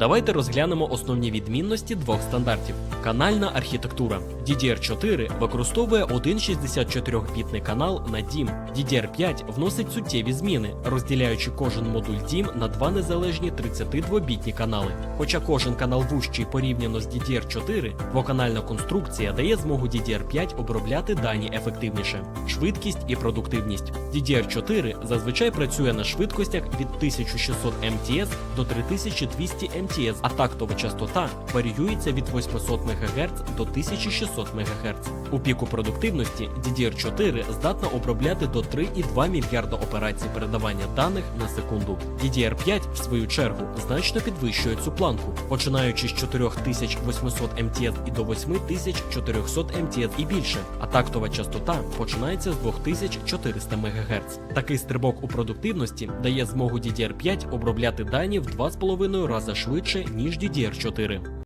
Давайте розглянемо основні відмінності двох стандартів. Канальна архітектура. DDR4 використовує один 64-бітний канал на DIMM. DDR5 вносить суттєві зміни, розділяючи кожен модуль DIMM на два незалежні 32-бітні канали. Хоча кожен канал вущий порівняно з DDR4, двоканальна конструкція дає змогу DDR5 обробляти дані ефективніше. Швидкість і продуктивність. DDR4 зазвичай працює на швидкостях від 1600 МТС до 3200 МТС, а тактова частота варіюється від 800 МГц до 1600 МГц. У піку продуктивності DDR4 здатна обробляти до 3,2 мільярда операцій передавання даних на секунду. DDR5, в свою чергу, значно підвищує цю планку, починаючи з 4800 МТС і до 8400 МТС і більше, а тактова частота починається з 2400 МГц. Такий стрибок у продуктивності дає змогу DDR5 обробляти дані в 2,5 рази швидше, ніж DDR4.